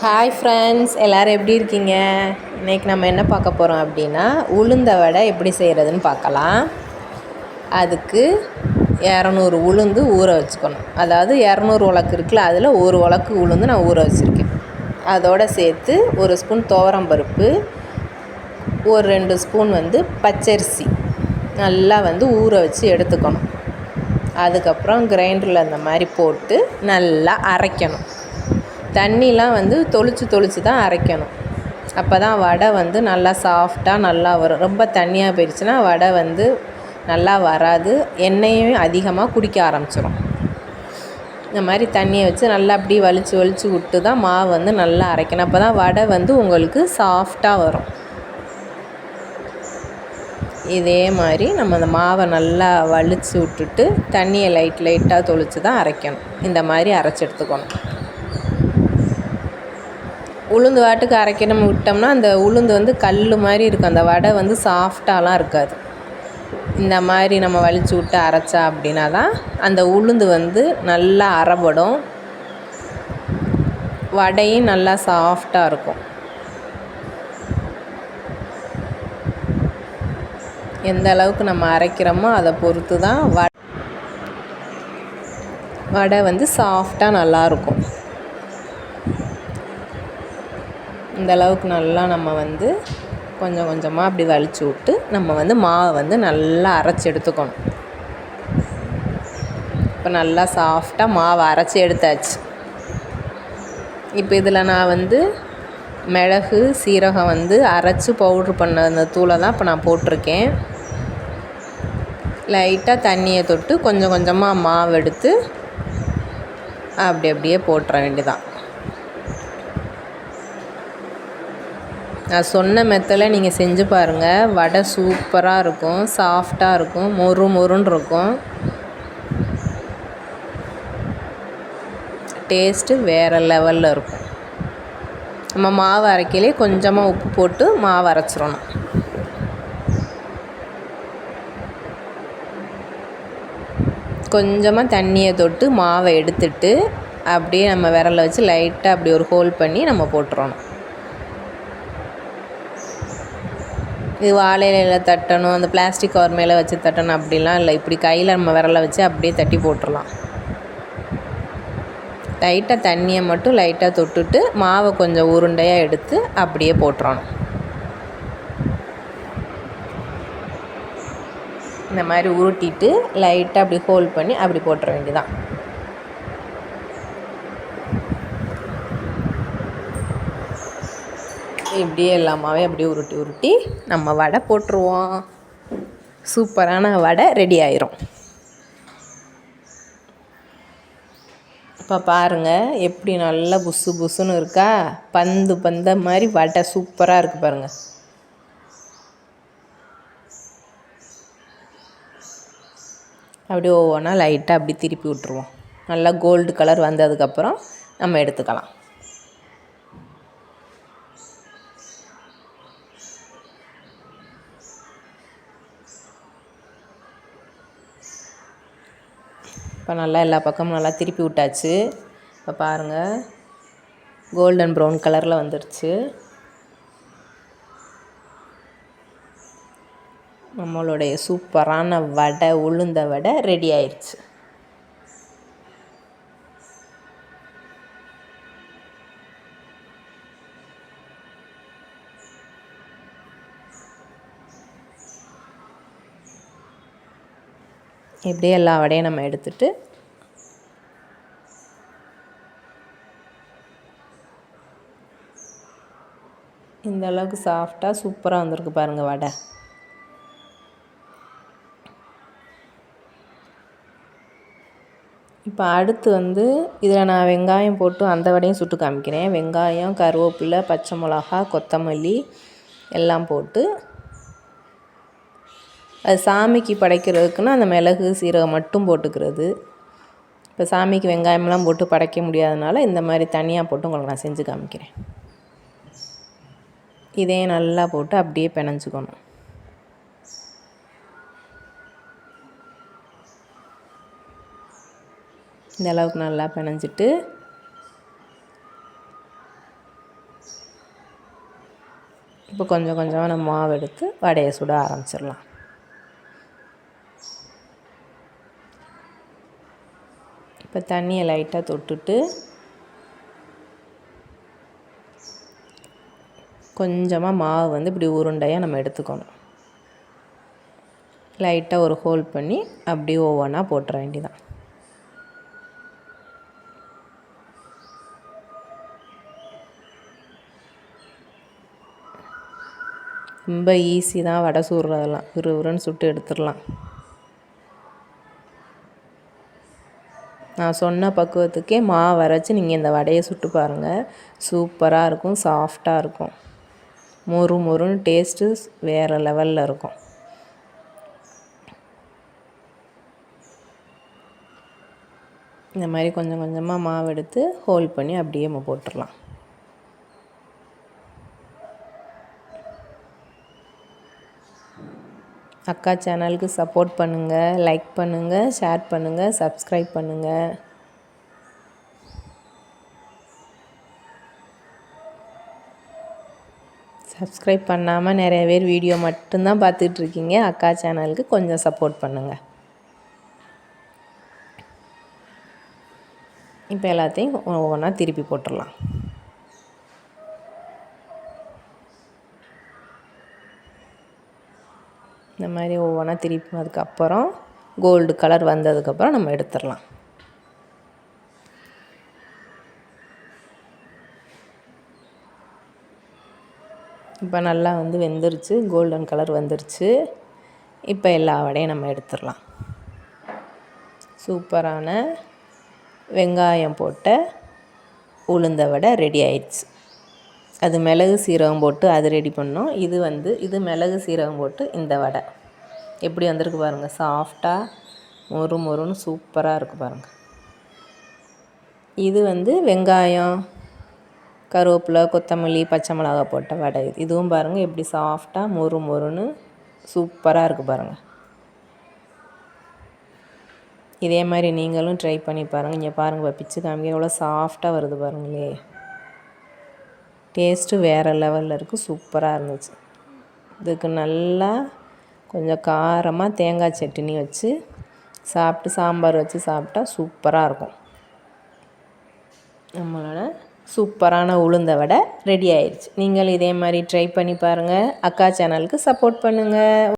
Hi friends எல்லோரும் எப்படி இருக்கீங்க? இன்றைக்கி நம்ம என்ன பார்க்க போகிறோம் அப்படின்னா உளுந்த வடை எப்படி செய்கிறதுன்னு பார்க்கலாம். அதுக்கு இரநூறு உளுந்து ஊற வச்சுக்கணும். அதாவது இரநூறு உலக்கு இருக்குல்ல அதில் ஒரு உலக்கு உளுந்து நான் ஊற வச்சுருக்கேன். அதோடு சேர்த்து ஒரு ஸ்பூன் துவரம்பருப்பு ஒரு ரெண்டு ஸ்பூன் வந்து பச்சரிசி நல்லா வந்து ஊற வச்சு எடுத்துக்கணும். அதுக்கப்புறம் கிரைண்டரில் அந்த மாதிரி போட்டு நல்லா அரைக்கணும். தண்ணிலாம் வந்து தொளிச்சு தொளிச்சு தான் அரைக்கணும். அப்போ தான் வடை வந்து நல்லா சாஃப்டாக நல்லா வரும். ரொம்ப தண்ணியாக போயிடுச்சுன்னா வடை வந்து நல்லா வராது. எண்ணெயும் அதிகமாக குடிக்க ஆரம்பிச்சிடும் இந்த மாதிரி தண்ணியை வச்சு நல்லா அப்படியே வலிச்சு வலிச்சு விட்டு தான் மாவு வந்து நல்லா அரைக்கணும். அப்போ தான் வடை வந்து உங்களுக்கு சாஃப்டாக வரும். இதே மாதிரி நம்ம அந்த மாவை நல்லா வலிச்சு விட்டுட்டு தண்ணியை லைட் லைட்டாக தொளிச்சு தான் அரைக்கணும். இந்த மாதிரி அரைச்சி எடுத்துக்கணும். உளுந்து வாட்டுக்கு அரைக்கணும் விட்டோம்னா அந்த உளுந்து வந்து கல் மாதிரி இருக்கும். அந்த வடை வந்து சாஃப்டாலாம் இருக்காது. இந்த மாதிரி நம்ம வலிச்சு விட்டு அரைச்சா அப்படின்னா தான் அந்த உளுந்து வந்து நல்லா அரைபடும். வடையும் நல்லா சாஃப்டாக இருக்கும். எந்த அளவுக்கு நம்ம அரைக்கிறோமோ அதை பொறுத்து தான் வ வடை வந்து சாஃப்டாக நல்லாயிருக்கும் இந்த அளவுக்கு நல்லா நம்ம வந்து கொஞ்சம் கொஞ்சமாக அப்படி வலிச்சு விட்டு நம்ம வந்து மாவை வந்து நல்லா அரைச்சி எடுத்துக்கணும். இப்போ நல்லா சாஃப்டாக மாவை அரைச்சி எடுத்தாச்சு. இப்போ இதில் நான் வந்து மிளகு சீரகம் வந்து அரைச்சி பவுட்ரு பண்ண அந்த தூளை தான் இப்போ நான் போட்டிருக்கேன். லைட்டாக தண்ணியை தொட்டு கொஞ்சம் கொஞ்சமாக மாவு எடுத்து அப்படி அப்படியே போட்டுற வேண்டியதான் நான் சொன்ன மெத்தில் நீங்கள் செஞ்சு பாருங்கள் வடை சூப்பராக இருக்கும். சாஃப்டாக இருக்கும். மொறு மொறுன்னு இருக்கும். டேஸ்ட்டு வேறு லெவலில் இருக்கும். நம்ம மாவு அரைக்கலே கொஞ்சமாக உப்பு போட்டு மாவு அரைச்சிடணும். கொஞ்சமாக தண்ணியை தொட்டு மாவை எடுத்துட்டு அப்படியே நம்ம விரலை வச்சு லைட்டாக அப்படி ஒரு ஹோல் பண்ணி நம்ம போட்டுறணும். இது வாழையில தட்டணும் அந்த பிளாஸ்டிக் கவர் மேலே வச்சு தட்டணும் அப்படிலாம் இல்லை. இப்படி கையில் நம்ம விரலை வச்சு அப்படியே தட்டி போட்டுடலாம் லைட்டாக தண்ணியை மட்டும் லைட்டாக தொட்டுட்டு மாவை கொஞ்சம் உருண்டையாக எடுத்து அப்படியே போட்டுறணும். இந்த மாதிரி உருட்டிட்டு லைட்டாக அப்படி ஹோல்ட் பண்ணி அப்படி போட்டுற வேண்டியதான் இப்படியே எல்லாமாவே அப்படியே உருட்டி உருட்டி நம்ம வடை போட்டுருவோம். சூப்பரான வடை ரெடி ஆயிரும். இப்போ பாருங்கள் எப்படி நல்லா புசு புசுன்னு இருக்கா? பந்து பந்த மாதிரி வடை சூப்பராக இருக்குது பாருங்கள் அப்படியே ஒவ்வொன்றா லைட்டாக அப்படி திருப்பி விட்ருவோம் நல்லா கோல்டு கலர் வந்ததுக்கப்புறம் நம்ம எடுத்துக்கலாம். இப்போ நல்லா எல்லா பக்கமும் நல்லா திருப்பி விட்டாச்சு. இப்போ பாருங்கள் கோல்டன் ப்ரௌன் கலரில் வந்துடுச்சு நம்மளுடைய சூப்பரான வடை உளுந்த வடை ரெடி ஆயிடுச்சு இப்படியே எல்லா வடையும் நம்ம எடுத்துட்டு இந்த அளவுக்கு சாஃப்டாக சூப்பராக வந்திருக்கு பாருங்கள் வடை. இப்போ அடுத்து வந்து இதில் நான் வெங்காயம் போட்டு அந்த வடையும் சுட்டு காமிக்கிறேன். வெங்காயம் கருவேப்பிலை பச்சை மிளகா கொத்தமல்லி எல்லாம் போட்டு அது சாமிக்கு படைக்கிறதுக்குன்னா அந்த மிளகு சீரகம் மட்டும் போட்டுக்கிறது. இப்போ சாமிக்கு வெங்காயம்லாம் போட்டு படைக்க முடியாதனால இந்த மாதிரி தனியாக போட்டு உங்களுக்கு நான் செஞ்சு காமிக்கிறேன். இதையும் நல்லா போட்டு அப்படியே பிணைஞ்சிக்கணும். இந்த அளவுக்கு நல்லா பிணைஞ்சிட்டு இப்போ கொஞ்சம் கொஞ்சமாக நம்ம மாவு எடுத்து வடையை சுட ஆரம்பிச்சிடலாம். இப்போ தண்ணியை லைட்டாக தொட்டுட்டு கொஞ்சமாக மாவு வந்து இப்படி உருண்டையாக நம்ம எடுத்துக்கணும். லைட்டாக ஒரு ஹோல் பண்ணி அப்படியே ஒவ்வொன்றா போட்டுற வேண்டிதான் ரொம்ப ஈஸி தான் வடை சுடுறதெல்லாம். விறுவிறுன்னு சுட்டு எடுத்துடலாம். நான் சொன்ன பக்குவத்துக்கே மாவு அரைச்சி நீங்கள் இந்த வடையை சுட்டு பாருங்கள் சூப்பராக இருக்கும் சாஃப்டாக இருக்கும். மொறு மொறுன்னு டேஸ்ட்டு வேறு லெவலில் இருக்கும். இந்த மாதிரி கொஞ்சம் கொஞ்சமாக மாவு எடுத்து ஹோல்ட் பண்ணி அப்படியே நம்ம போட்டுடலாம் அக்கா சேனலுக்கு சப்போர்ட் பண்ணுங்கள் லைக் பண்ணுங்கள் ஷேர் பண்ணுங்கள் சப்ஸ்கிரைப் பண்ணுங்கள் சப்ஸ்கிரைப் பண்ணாமல் நிறைய பேர் வீடியோ மட்டும்தான் பார்த்துட்ருக்கீங்க. அக்கா சேனலுக்கு கொஞ்சம் சப்போர்ட் பண்ணுங்கள் இப்போ எல்லாத்தையும் ஒவ்வொன்றா திருப்பி போட்டுடலாம். இந்த மாதிரி ஒவ்வொன்றா திருப்பினதுக்கப்புறம் கோல்டு கலர் வந்ததுக்கப்புறம் நம்ம எடுத்துடலாம். இப்போ நல்லா வந்து வெந்துருச்சு கோல்டன் கலர் வந்துருச்சு. இப்போ எல்லா வடையும் நம்ம எடுத்துடலாம். சூப்பரான வெங்காயம் போட்ட உளுந்த வடை ரெடி ஆயிடுச்சு. அது மிளகு சீரகம் போட்டு அது ரெடி பண்ணோம். இது வந்து இது மிளகு சீரகம் போட்டு இந்த வடை. எப்படி வந்திருக்கு பாருங்கள் சாஃப்டாக மொறு மொறுன்னு சூப்பராக இருக்குது பாருங்கள் இது வந்து வெங்காயம் கருவேப்பிலை கொத்தமல்லி பச்சை மிளகா போட்ட வடை. இது இதுவும் பாருங்கள் எப்படி சாஃப்டாக மொறு மொறுன்னு சூப்பராக இருக்குது பாருங்கள் இதே மாதிரி நீங்களும் ட்ரை பண்ணி பாருங்கள் இங்கே பாருங்கள் பிச்சு காமிக்க எவ்வளோ சாஃப்டாக வருது பாருங்களே. டேஸ்ட்டு வேறு லெவலில் இருக்குது சூப்பராக இருந்துச்சு. இதுக்கு நல்லா கொஞ்சம் காரமாக தேங்காய் சட்னி வச்சு சாப்பிட்டு சாம்பார் வச்சு சாப்பிட்டா சூப்பராக இருக்கும். நம்மளோட சூப்பரான உளுந்த வடை ரெடி ஆயிடுச்சு நீங்கள் இதே மாதிரி ட்ரை பண்ணி பாருங்கள் அக்கா சேனலுக்கு சப்போர்ட் பண்ணுங்கள்